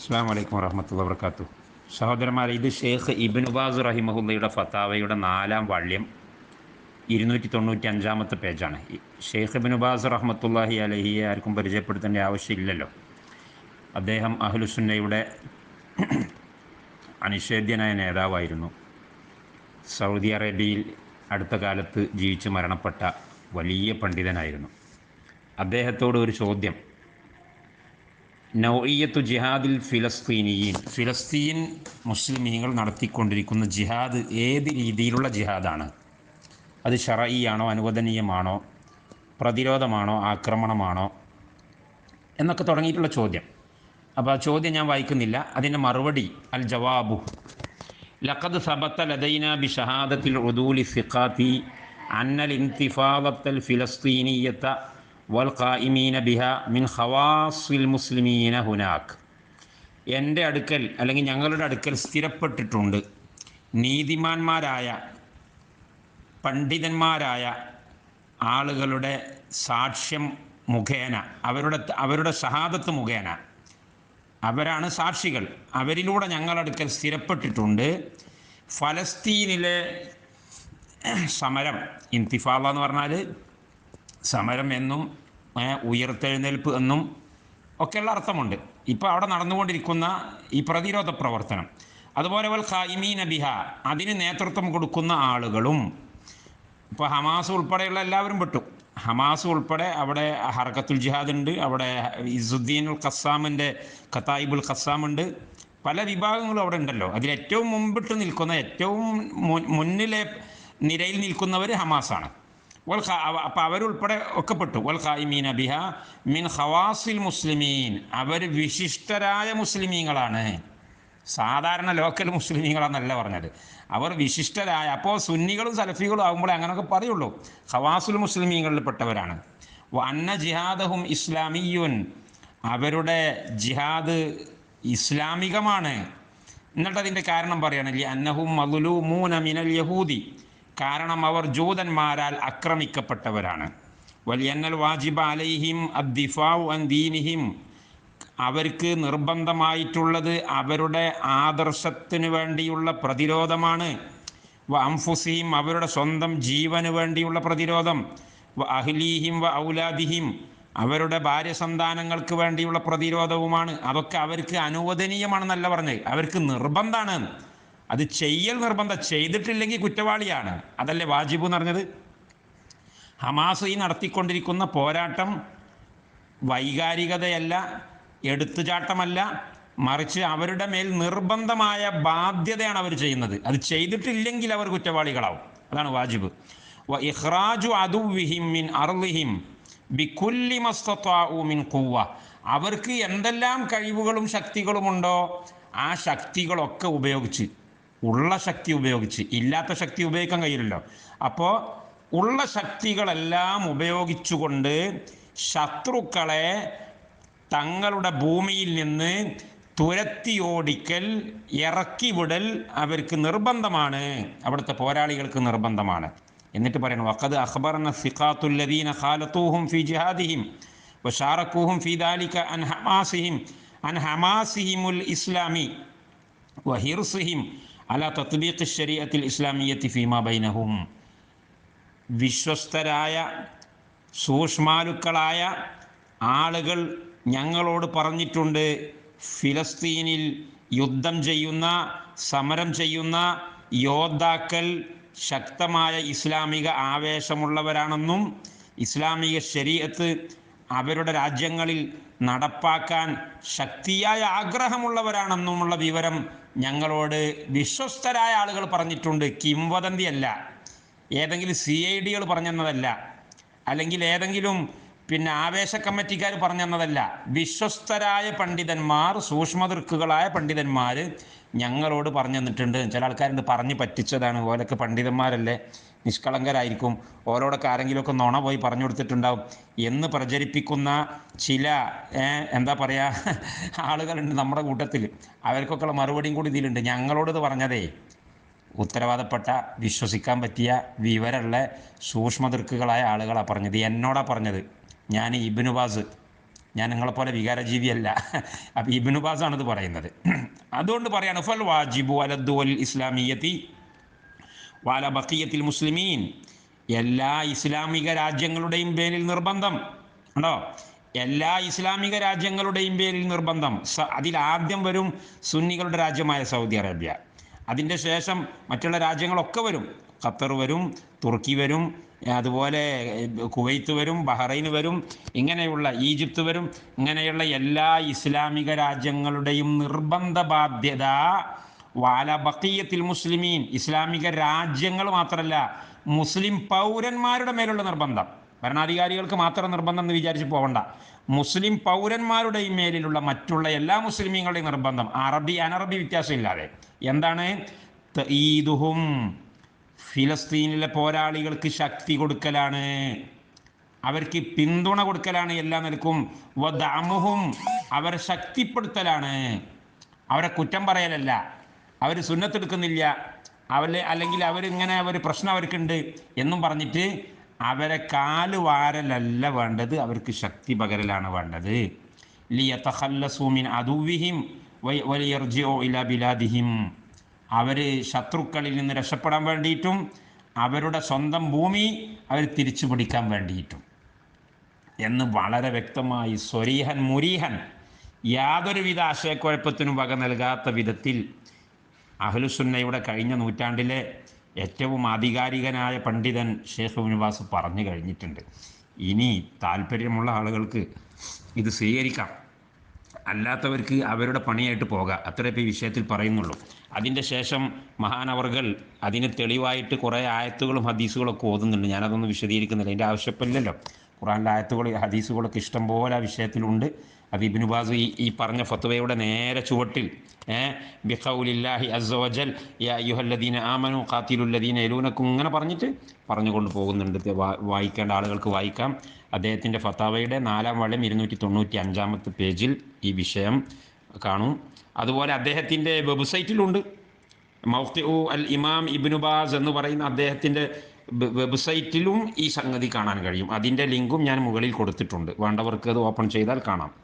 അസ്സാം വലൈക്കും വറഹമത്തുള്ള വർക്കാത്തു സഹോദരന്മാരെ ഇത് ഷേഖ് ഇബിൻ റഹിമഹുല്ലയുടെ ഫത്താവയുടെ നാലാം വാള്യം ഇരുന്നൂറ്റി തൊണ്ണൂറ്റി അഞ്ചാമത്തെ പേജാണ് ഷെയ്ഖ് ഇബിൻ ഉബാസ് അലഹിയെ ആർക്കും പരിചയപ്പെടുത്തേണ്ട ആവശ്യമില്ലല്ലോ. അദ്ദേഹം അഹ്ലുസുന്നയുടെ അനിഷേധ്യനായ നേതാവായിരുന്നു. സൗദി അറേബ്യയിൽ അടുത്ത കാലത്ത് ജീവിച്ച് മരണപ്പെട്ട വലിയ പണ്ഡിതനായിരുന്നു. അദ്ദേഹത്തോട് ഒരു ചോദ്യം. നൗഇയത്തു ജിഹാദിൽ ഫിലസ്തീനിയീൻ. ഫിലസ്തീൻ മുസ്ലിമീങ്ങൾ നടത്തിക്കൊണ്ടിരിക്കുന്ന ജിഹാദ് ഏത് രീതിയിലുള്ള ജിഹാദാണ്? അത് ഷറയിയാണോ അനുവദനീയമാണോ പ്രതിരോധമാണോ ആക്രമണമാണോ? എന്നൊക്കെ തുടങ്ങിയിട്ടുള്ള ചോദ്യം. അപ്പോൾ ആ ചോദ്യം ഞാൻ വായിക്കുന്നില്ല. അതിന്റെ മറുപടി അൽ ജവാബു ലഖദ് സബത്ത ലദൈന ബി ഷഹാദത്തിൽ ഉദൂലി സിഖാത്തി അന്നൽ ഇൻതിഫാദത്തൽ ഫിലസ്തീനിയത്ത വൽ ഖായിമീന ബിഹ മിൻ ഖവാസിൽ മുസ്ലിമീന ഹുനാക്ക് എന്റെ അടുക്കൽ അല്ലെങ്കിൽ ഞങ്ങളുടെ അടുക്കൽ സ്ഥിരപ്പെട്ടിട്ടുണ്ട് നീതിമാന്മാരായ പണ്ഡിതന്മാരായ ആളുകളുടെ സാക്ഷ്യം മുഖേന അവരുടെ അവരുടെ സഹാദത്ത് മുഖേന. അവരാണ് സാക്ഷികൾ. അവരിലൂടെ ഞങ്ങളടുക്കൽ സ്ഥിരപ്പെട്ടിട്ടുണ്ട്. ഫലസ്തീനിലെ സമരം ഇന്തിഫാദ എന്ന് പറഞ്ഞാൽ സമരം എന്നും ഉയർത്തെഴുന്നേൽപ്പ് എന്നും ഒക്കെയുള്ള അർത്ഥമുണ്ട്. ഇപ്പോൾ അവിടെ നടന്നുകൊണ്ടിരിക്കുന്ന ഈ പ്രതിരോധ പ്രവർത്തനം. അതുപോലെ വൽ ഖായിമീന ബിഹ അതിന് നേതൃത്വം കൊടുക്കുന്ന ആളുകളും ഇപ്പോൾ ഹമാസ് ഉൾപ്പെടെയുള്ള എല്ലാവരും പെട്ടു. ഹമാസ് ഉൾപ്പെടെ അവിടെ ഹർക്കത്തുൽ ജിഹാദ് ഉണ്ട് അവിടെ ഇസുദ്ദീൻ ഉൽ ഖസ്സാമിന്റെ ഖത്തായിബുൽ ഖസ്സാം ഉണ്ട്. പല വിഭാഗങ്ങളും അവിടെ ഉണ്ടല്ലോ. അതിൽ ഏറ്റവും മുമ്പിട്ട് നിൽക്കുന്ന ഏറ്റവും മുന്നിലെ നിരയിൽ നിൽക്കുന്നവർ ഹമാസാണ്. വൽ അവരുൾപ്പെടെ ഒക്കെ പെട്ടു വൽ ഖായിമീന ബിഹ മിൻ ഖവാസിൽ മുസ്ലിമീൻ. അവർ വിശിഷ്ടരായ മുസ്ലിമീങ്ങളാണ്. സാധാരണ ലോക്കൽ മുസ്ലിമീങ്ങളാണെന്നല്ല പറഞ്ഞത്. അവർ വിശിഷ്ടരായ അപ്പോൾ സുന്നികളും സലഫികളും ആകുമ്പോൾ അങ്ങനെയൊക്കെ പറയുള്ളൂ. ഖവാസുൽ മുസ്ലിമീങ്ങളിൽ പെട്ടവരാണ് വ അന്ന ജിഹാദഹും ഇസ്ലാമിയുൻ അവരുടെ ജിഹാദ് ഇസ്ലാമികമാണ്. എന്നിട്ട് അതിന്റെ കാരണം പറയുകയാണെങ്കിൽ അന്നഹും മതുലു മൂന മിനൽ യഹൂദി. കാരണം അവർ ജൂതന്മാരാൽ ആക്രമിക്കപ്പെട്ടവരാണ്. വലിയന്നൽ വാജിബ അലൈഹിം അദ്ദിഫാഉ അൻ ദീനിഹിം. അവർക്ക് നിർബന്ധമായിട്ടുള്ളത് അവരുടെ ആദർശത്തിനു വേണ്ടിയുള്ള പ്രതിരോധമാണ്. വ അംഫുസിഹിം അവരുടെ സ്വന്തം ജീവന് വേണ്ടിയുള്ള പ്രതിരോധം. വ അഹ്ലീഹിം വ ഔലാദിഹിം അവരുടെ ഭാര്യ സന്താനങ്ങൾക്ക് വേണ്ടിയുള്ള പ്രതിരോധവുമാണ്. അതൊക്കെ അവർക്ക് അനുവദനീയമാണെന്നല്ല പറഞ്ഞത്. അവർക്ക് നിർബന്ധമാണ്. അത് ചെയ്യൽ നിർബന്ധം ചെയ്തിട്ടില്ലെങ്കിൽ കുറ്റവാളിയാണ്. അതല്ലേ വാജിബു എന്ന് പറഞ്ഞത്? ഹമാസ് ഈ നടത്തിക്കൊണ്ടിരിക്കുന്ന പോരാട്ടം വൈകാരികതയല്ല എടുത്തുചാട്ടമല്ല മറിച്ച് അവരുടെ മേൽ നിർബന്ധമായ ബാധ്യതയാണ് അവർ ചെയ്യുന്നത്. അത് ചെയ്തിട്ടില്ലെങ്കിൽ അവർ കുറ്റവാളികളാവും. അതാണ് വാജിബ്. മിൻ അവർക്ക് എന്തെല്ലാം കഴിവുകളും ശക്തികളുമുണ്ടോ ആ ശക്തികളൊക്കെ ഉപയോഗിച്ച്. ഉള്ള ശക്തി ഉപയോഗിച്ച് ഇല്ലാത്ത ശക്തി ഉപയോഗിക്കാൻ കഴിയില്ലല്ലോ. അപ്പോൾ ഉള്ള ശക്തികളെല്ലാം ഉപയോഗിച്ചുകൊണ്ട് ശത്രുക്കളെ തങ്ങളുടെ ഭൂമിയിൽ നിന്ന് തുരത്തി ഓടിക്കൽ ഇറക്കി വിടൽ അവർക്ക് നിർബന്ധമാണ്. അവിടുത്തെ പോരാളികൾക്ക് നിർബന്ധമാണ്. എന്നിട്ട് പറയണം വഖദ് അഖ്ബർന സിഖാത്തുല്ലദീന ഖാലത്തൂഹും ഫി ജിഹാദിഹിം വഷാറക്കൂഹും ഫി ദാലിക അൻ ഹമാസിഹിം അൻ ഹമാസിഹിമുൽ ഇസ്ലാമി വഹിർസിഹിം അല തത്ബീഖ് ശരീഅത്തിൽ ഇസ്ലാമിയത്തി ഫീമ ബൈനഹും. വിശ്വസ്തരായ സൂക്ഷ്മാലുക്കളായ ആളുകൾ ഞങ്ങളോട് പറഞ്ഞിട്ടുണ്ട് ഫിലസ്തീനിൽ യുദ്ധം ചെയ്യുന്ന സമരം ചെയ്യുന്ന യോദ്ധാക്കൾ ശക്തമായ ഇസ്ലാമിക ആവേശമുള്ളവരാണെന്നും ഇസ്ലാമിക ശരീഅത്ത് അവരുടെ രാജ്യങ്ങളിൽ നടപ്പാക്കാൻ ശക്തിയായ ആഗ്രഹമുള്ളവരാണെന്നുമുള്ള വിവരം ഞങ്ങളോട് വിശ്വസ്തരായ ആളുകൾ പറഞ്ഞിട്ടുണ്ട്. കിംവദന്തിയല്ല ഏതെങ്കിലും സി ഐ ഡികൾ പറഞ്ഞെന്നതല്ല. അല്ലെങ്കിൽ ഏതെങ്കിലും പിന്നെ ആവേശ കമ്മിറ്റിക്കാർ പറഞ്ഞെന്നതല്ല വിശ്വസ്തരായ പണ്ഡിതന്മാർ സൂക്ഷ്മദൃക്കുകളായ പണ്ഡിതന്മാർ ഞങ്ങളോട് പറഞ്ഞു തന്നിട്ടുണ്ട്. ചില ആൾക്കാരുണ്ട് പറഞ്ഞ് പറ്റിച്ചതാണ്. ഓരൊക്കെ പണ്ഡിതന്മാരല്ലേ? നിഷ്കളങ്കരായിരിക്കും. ഓരോടൊക്കെ ആരെങ്കിലുമൊക്കെ നുണ പോയി പറഞ്ഞു കൊടുത്തിട്ടുണ്ടാവും. എന്ന് പ്രചരിപ്പിക്കുന്ന ചില എന്താ പറയുക ആളുകളുണ്ട് നമ്മുടെ കൂട്ടത്തിൽ അവർക്കൊക്കെയുള്ള മറുപടിയും കൂടി ഇതിലുണ്ട്. ഞങ്ങളോട് പറഞ്ഞതേ ഉത്തരവാദപ്പെട്ട വിശ്വസിക്കാൻ പറ്റിയ വിവരമുള്ള സൂക്ഷ്മദൃക്കുകളായ ആളുകളാണ് പറഞ്ഞത്. എന്നോടാ പറഞ്ഞത്. ഞാൻ ഇബിനുബാസ് ഞാൻ നിങ്ങളെപ്പോലെ വികാരജീവിയല്ല. അപ്പം ഇബിനുബാസാണ് ഇത് പറയുന്നത്. അതുകൊണ്ട് പറയാണ് ഫൽ വാജിബു അലദ്ദുവൽ ഇസ്ലാമിയത്തി വാല ബക്കിയത്തിൽ മുസ്ലിമീൻ. എല്ലാ ഇസ്ലാമിക രാജ്യങ്ങളുടെയും പേരിൽ നിർബന്ധം. ഉണ്ടോ എല്ലാ ഇസ്ലാമിക രാജ്യങ്ങളുടെയും പേരിൽ നിർബന്ധം. അതിൽ ആദ്യം വരും സുന്നികളുടെ രാജ്യമായ സൗദി അറേബ്യ. അതിന്റെ ശേഷം മറ്റുള്ള രാജ്യങ്ങളൊക്കെ വരും. ഖത്തർ വരും തുർക്കി വരും അതുപോലെ കുവൈത്ത് വരും ബഹ്റൈൻ വരും ഇങ്ങനെയുള്ള ഈജിപ്ത് വരും ഇങ്ങനെയുള്ള എല്ലാ ഇസ്ലാമിക രാജ്യങ്ങളുടെയും നിർബന്ധ ബാധ്യത വാല ബഖിയത്തിൽ മുസ്ലിമീൻ ഇസ്ലാമിക രാജ്യങ്ങൾ മാത്രമല്ല മുസ്ലിം പൗരന്മാരുടെ മേലുള്ള നിർബന്ധം. ഭരണാധികാരികൾക്ക് മാത്രം നിർബന്ധം എന്ന് വിചാരിച്ച് പോകണ്ട മുസ്ലിം പൗരന്മാരുടെയും മേലിലുള്ള മറ്റുള്ള എല്ലാ മുസ്ലിമീങ്ങളുടെയും നിർബന്ധം. അറബി അനറബി വ്യത്യാസമില്ലാതെ. എന്താണ്? ഈദുഹും ഫിലസ്തീനിലെ പോരാളികൾക്ക് ശക്തി കൊടുക്കലാണ്. അവർക്ക് പിന്തുണ കൊടുക്കലാണ് എല്ലാ നിലക്കും. വദാമുഹും അവരെ ശക്തിപ്പെടുത്തലാണ്. അവരെ കുറ്റം പറയലല്ല. അവർ സുന്നത്തെടുക്കുന്നില്ല അവരെ അല്ലെങ്കിൽ അവരിങ്ങനെ ഒരു പ്രശ്നം അവർക്കുണ്ട് എന്നും പറഞ്ഞിട്ട് അവരെ കാൽ വാരലല്ല വേണ്ടത് അവർക്ക് ശക്തി പകരലാണ് വേണ്ടത്. ലിയത്തഹല്ലസൂമിൻ അതുവിഹിം വലിയർജിയോ ഇല ബിലാദിഹിം. അവർ ശത്രുക്കളിൽ നിന്ന് രക്ഷപ്പെടാൻ വേണ്ടിയിട്ടും അവരുടെ സ്വന്തം ഭൂമി അവർ തിരിച്ചു പിടിക്കാൻ വേണ്ടിയിട്ടും. എന്ന് വളരെ വ്യക്തമായി സ്വരീഹൻ മുരീഹൻ യാതൊരുവിധ ആശയക്കുഴപ്പത്തിനും വക നൽകാത്ത വിധത്തിൽ അഹ്ലുസുന്നയുടെ കഴിഞ്ഞ നൂറ്റാണ്ടിലെ ഏറ്റവും ആധികാരികനായ പണ്ഡിതൻ ഷേഖ് നിവാസ് പറഞ്ഞു കഴിഞ്ഞിട്ടുണ്ട്. ഇനി താല്പര്യമുള്ള ആളുകൾക്ക് ഇത് സ്വീകരിക്കാം. അല്ലാത്തവർക്ക് അവരുടെ പണിയായിട്ട് പോകാം. അത്രേ ഈ വിഷയത്തിൽ പറയുന്നുള്ളൂ. അതിന്റെ ശേഷം മഹാനവർകൾ അതിന് തെളിവായിട്ട് കുറേ ആയത്തുകളും ഹദീസുകളൊക്കെ ഓതുന്നുണ്ട്. ഞാനതൊന്നും വിശദീകരിക്കുന്നില്ല. എന്റെ ആവശ്യമില്ലല്ലോ. ഖുറാനിലെ ആയത്തുകൾ ഹദീസുകളൊക്കെ ഇഷ്ടംപോലെ ആ വിഷയത്തിലുണ്ട്. അത് ഇബിനു ബാസു ഈ ഈ പറഞ്ഞ ഫത്വയുടെ നേരെ ചുവട്ടിൽ ബിഖൗലില്ലാഹി അസോജൽ യുഹല്ലദീന ആമനു ഖാത്തിലുല്ലദീന എലൂനക്കും ഇങ്ങനെ പറഞ്ഞിട്ട് പറഞ്ഞുകൊണ്ട് പോകുന്നുണ്ട്. വായിക്കേണ്ട ആളുകൾക്ക് വായിക്കാം. അദ്ദേഹത്തിന്റെ ഫത്താവയുടെ നാലാം വള്ളം ഇരുന്നൂറ്റി തൊണ്ണൂറ്റി അഞ്ചാമത്തെ പേജിൽ ഈ വിഷയം കാണും. അതുപോലെ അദ്ദേഹത്തിന്റെ വെബ്സൈറ്റിലുണ്ട്. മൗഖി അൽ ഇമാം ഇബിനുബാസ് എന്ന് പറയുന്ന അദ്ദേഹത്തിന്റെ വെബ്സൈറ്റിലും ഈ സംഗതി കാണാൻ കഴിയും. അതിന്റെ ലിങ്കും ഞാൻ മുകളിൽ കൊടുത്തിട്ടുണ്ട്. വേണ്ടവർക്ക് അത് ഓപ്പൺ ചെയ്താൽ കാണാം.